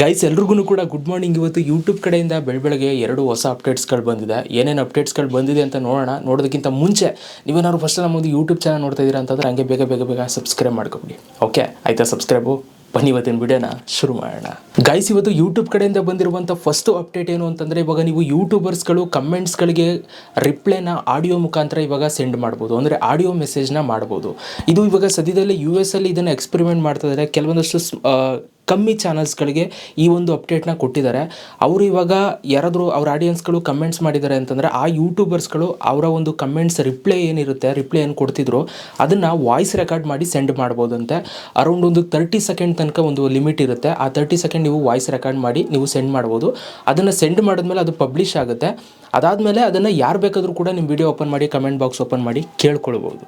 Guys ಎಲ್ರಿಗೂ ಕೂಡ good morning ಇವತ್ತು ಯೂಟ್ಯೂಬ್ ಕಡೆಯಿಂದ ಬೆಳ ಬೆಳಗ್ಗೆ ಎರಡು ಹೊಸ ಅಪ್ಡೇಟ್ಸ್ಗಳು ಬಂದಿದೆ. ಏನೇನು ಅಪ್ಡೇಟ್ಸ್ಗಳು ಬಂದಿದೆ ಅಂತ ನೋಡೋಣ. ನೋಡೋದಕ್ಕಿಂತ ಮುಂಚೆ ನೀವೇನಾದ್ರು ಫಸ್ಟ್ ನಮ್ಮದು ಯೂಟ್ಯೂಬ್ ಚಾನಲ್ ನೋಡ್ತಾ ಇದ್ದೀರಾ ಅಂತಂದ್ರೆ ಹಂಗೆ ಬೇಗ ಬೇಗ ಬೇಗ ಸಬ್ಸ್ಕ್ರೈಬ್ ಮಾಡ್ಕೊಬಿಡಿ. ಓಕೆ ಆಯ್ತಾ ಸಬ್ಸ್ಕ್ರೈಬು ಬನ್ನಿ ಇವತ್ತಿನ ವಿಡಿಯೋನ ಶುರು ಮಾಡೋಣ. ಗೈಸ್ ಇವತ್ತು ಯೂಟ್ಯೂಬ್ ಕಡೆಯಿಂದ ಬಂದಿರುವಂಥ ಫಸ್ಟ್ ಅಪ್ಡೇಟ್ ಏನು ಅಂತಂದರೆ ಇವಾಗ ನೀವು ಯೂಟ್ಯೂಬರ್ಸ್ಗಳು ಕಮೆಂಟ್ಸ್ಗಳಿಗೆ ರಿಪ್ಲೈನ ಆಡಿಯೋ ಮುಖಾಂತರ ಇವಾಗ ಸೆಂಡ್ ಮಾಡ್ಬೋದು. ಅಂದರೆ ಆಡಿಯೋ ಮೆಸೇಜ್ನ ಮಾಡ್ಬೋದು. ಇದು ಇವಾಗ ಸದ್ಯದಲ್ಲೇ ಯು ಎಸ್ ಅಲ್ಲಿ ಇದನ್ನು ಎಕ್ಸ್ಪೆರಿಮೆಂಟ್ ಮಾಡ್ತಾ ಇದ್ದಾರೆ. ಕೆಲವೊಂದಷ್ಟು ಕಮ್ಮಿ ಚಾನಲ್ಸ್ಗಳಿಗೆ ಈ ಒಂದು ಅಪ್ಡೇಟ್ನ ಕೊಟ್ಟಿದ್ದಾರೆ. ಅವರು ಇವಾಗ ಯಾರಾದರೂ ಅವ್ರ ಆಡಿಯನ್ಸ್ಗಳು ಕಮೆಂಟ್ಸ್ ಮಾಡಿದ್ದಾರೆ ಅಂತಂದರೆ ಆ ಯೂಟ್ಯೂಬರ್ಸ್ಗಳು ಅವರ ಒಂದು ಕಮೆಂಟ್ಸ್ ರಿಪ್ಲೈ ಏನಿರುತ್ತೆ ರಿಪ್ಲೈ ಏನು ಕೊಡ್ತಿದ್ರು ಅದನ್ನು ವಾಯ್ಸ್ ರೆಕಾರ್ಡ್ ಮಾಡಿ ಸೆಂಡ್ ಮಾಡ್ಬೋದಂತೆ. ಅರೌಂಡ್ ಒಂದು ತರ್ಟಿ ಸೆಕೆಂಡ್ ತನಕ ಒಂದು ಲಿಮಿಟ್ ಇರುತ್ತೆ. ಆ ತರ್ಟಿ ಸೆಕೆಂಡ್ ನೀವು ವಾಯ್ಸ್ ರೆಕಾರ್ಡ್ ಮಾಡಿ ನೀವು ಸೆಂಡ್ ಮಾಡ್ಬೋದು. ಅದನ್ನು ಸೆಂಡ್ ಮಾಡಿದ್ಮೇಲೆ ಅದು ಪಬ್ಲಿಷ್ ಆಗುತ್ತೆ. ಅದಾದಮೇಲೆ ಅದನ್ನು ಯಾರು ಬೇಕಾದರೂ ಕೂಡ ನಿಮ್ಮ ವಿಡಿಯೋ ಓಪನ್ ಮಾಡಿ ಕಮೆಂಟ್ ಬಾಕ್ಸ್ ಓಪನ್ ಮಾಡಿ ಕೇಳ್ಕೊಳ್ಬೋದು.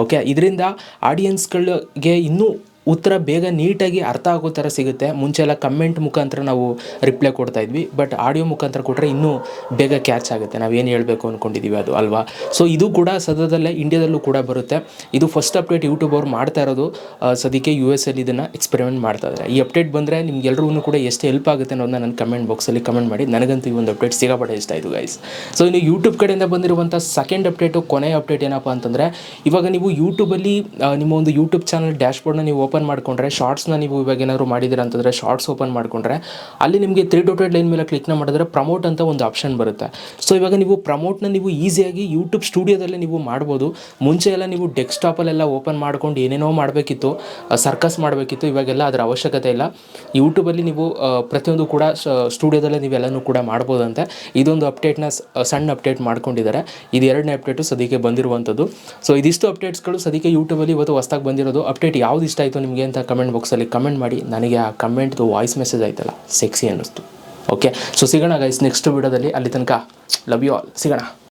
ಓಕೆ ಇದರಿಂದ ಆಡಿಯನ್ಸ್ಗಳಿಗೆ ಇನ್ನೂ ಉತ್ತರ ಬೇಗ ನೀಟಾಗಿ ಅರ್ಥ ಆಗೋ ಥರ ಸಿಗುತ್ತೆ. ಮುಂಚೆ ಎಲ್ಲ ಕಮೆಂಟ್ ಮುಖಾಂತರ ನಾವು ರಿಪ್ಲೈ ಕೊಡ್ತಾ ಇದ್ವಿ ಬಟ್ ಆಡಿಯೋ ಮುಖಾಂತರ ಕೊಟ್ಟರೆ ಇನ್ನೂ ಬೇಗ ಕ್ಯಾಚ್ ಆಗುತ್ತೆ. ನಾವು ಏನು ಹೇಳಬೇಕು ಅಂದ್ಕೊಂಡಿದ್ದೀವಿ ಅದು ಅಲ್ವಾ? ಸೊ ಇದು ಕೂಡ ಸದ್ಯದಲ್ಲೇ ಇಂಡಿಯಾದಲ್ಲೂ ಕೂಡ ಬರುತ್ತೆ. ಇದು ಫಸ್ಟ್ ಅಪ್ಡೇಟ್ ಯೂಟ್ಯೂಬ್ ಅವ್ರು ಮಾಡ್ತಾ ಇರೋದು. ಸದ್ಯಕ್ಕೆ ಯು ಎಸ್ ಅಲ್ಲಿ ಇದನ್ನು ಎಕ್ಸ್ಪೆರಿಮೆಂಟ್ ಮಾಡ್ತಾ ಇದ್ದಾರೆ. ಈ ಅಪ್ಡೇಟ್ ಬಂದರೆ ನಿಮ್ಗೆಲ್ರಿಗೂ ಕೂಡ ಎಷ್ಟು ಹೆಲ್ಪ್ ಆಗುತ್ತೆ ಅನ್ನೋದನ್ನ ನನ್ನ ಕಮೆಂಟ್ ಬಾಕ್ಸಲ್ಲಿ ಕಮೆಂಟ್ ಮಾಡಿ, ನನಗಂತೂ ಈ ಒಂದು ಅಪ್ಡೇಟ್ ಸಿಗಾಪಟ್ಟೆ ಇಷ್ಟ ಇದು ಗೈಸ್ ಸೊ ಇನ್ನು ಯೂಟ್ಯೂಬ್ ಕಡೆಯಿಂದ ಬಂದಿರುವಂಥ ಸೆಕೆಂಡ್ ಅಪ್ಡೇಟು ಕೊನೆಯ ಅಪ್ಡೇಟ್ ಏನಪ್ಪ ಅಂತಂದರೆ, ಇವಾಗ ನೀವು ಯೂಟ್ಯೂಬಲ್ಲಿ ನಿಮ್ಮ ಒಂದು ಯೂಟ್ಯೂಬ್ ಚಾನಲ್ ಡ್ಯಾಶ್ಬೋರ್ಡ್ನ ನೀವು ಓಪನ್ ಮಾಡ್ಕೊಂಡ್ರೆ ಶಾರ್ಟ್ಸ್ನ ನೀವು ಇವಾಗ ಏನಾದರೂ ಮಾಡಿದ್ದೀರಾ ಅಂತಂದರೆ ಶಾರ್ಟ್ಸ್ ಓಪನ್ ಮಾಡ್ಕೊಂಡ್ರೆ ಅಲ್ಲಿ ನಿಮಗೆ ತ್ರೀ ಡಾಟೆಡ್ ಲೈನ್ ಮೇಲೆ ಕ್ಲಿಕ್ನ ಮಾಡಿದ್ರೆ ಪ್ರಮೋಟ್ ಅಂತ ಒಂದು ಆಪ್ಷನ್ ಬರುತ್ತೆ. ಸೊ ಇವಾಗ ನೀವು ಪ್ರಮೋಟ್ನ ನೀವು ಈಸಿಯಾಗಿ ಯೂಟ್ಯೂಬ್ ಸ್ಟುಡಿಯೋದಲ್ಲೇ ನೀವು ಮಾಡ್ಬೋದು. ಮುಂಚೆ ಎಲ್ಲ ನೀವು ಡೆಸ್ಕ್ಟಾಪಲ್ಲೆಲ್ಲ ಓಪನ್ ಮಾಡ್ಕೊಂಡು ಏನೇನೋ ಮಾಡಬೇಕಿತ್ತು ಸರ್ಕಸ್ ಮಾಡಬೇಕಿತ್ತು, ಇವಾಗೆಲ್ಲ ಅದರ ಅವಶ್ಯಕತೆ ಇಲ್ಲ. ಯೂಟ್ಯೂಬಲ್ಲಿ ನೀವು ಪ್ರತಿಯೊಂದು ಕೂಡ ಸ್ಟುಡಿಯೋದಲ್ಲೇ ನೀವೆಲ್ಲನೂ ಕೂಡ ಮಾಡ್ಬೋದಂತೆ. ಇದೊಂದು ಅಪ್ಡೇಟ್ನ ಸಣ್ಣ ಅಪ್ಡೇಟ್ ಮಾಡ್ಕೊಂಡಿದ್ದಾರೆ. ಇದು ಎರಡನೇ ಅಪ್ಡೇಟು ಸದ್ಯಕ್ಕೆ ಬಂದಿರುವಂಥದ್ದು. ಸೊ ಇದಿಷ್ಟು ಅಪ್ಡೇಟ್ಸ್ಗಳು ಸದ್ಯಕ್ಕೆ ಯೂಟ್ಯೂಬಲ್ಲಿ ಇವತ್ತು ಹೊಸ್ದಾಗಿ ಬಂದಿರೋದು. ಅಪ್ಡೇಟ್ ಯಾವ್ದು ಇಷ್ಟ ನಿಮಗೆ ಅಂತ ಕಮೆಂಟ್ ಬಾಕ್ಸಲ್ಲಿ ಕಮೆಂಟ್ ಮಾಡಿ, ನನಗೆ ಆ ಕಮೆಂಟ್ದು ವಾಯ್ಸ್ ಮೆಸೇಜ್ ಆಯ್ತಲ್ಲ ಸೆಕ್ಸಿ ಅನ್ನಿಸ್ತು. ಓಕೆ ಸೊ ಸಿಗೋಣ ಗೈಸ್ ನೆಕ್ಸ್ಟ್ ವಿಡಿಯೋದಲ್ಲಿ ಅಲ್ಲಿ ತನಕ ಲವ್ ಯು ಆಲ್ ಸಿಗೋಣ.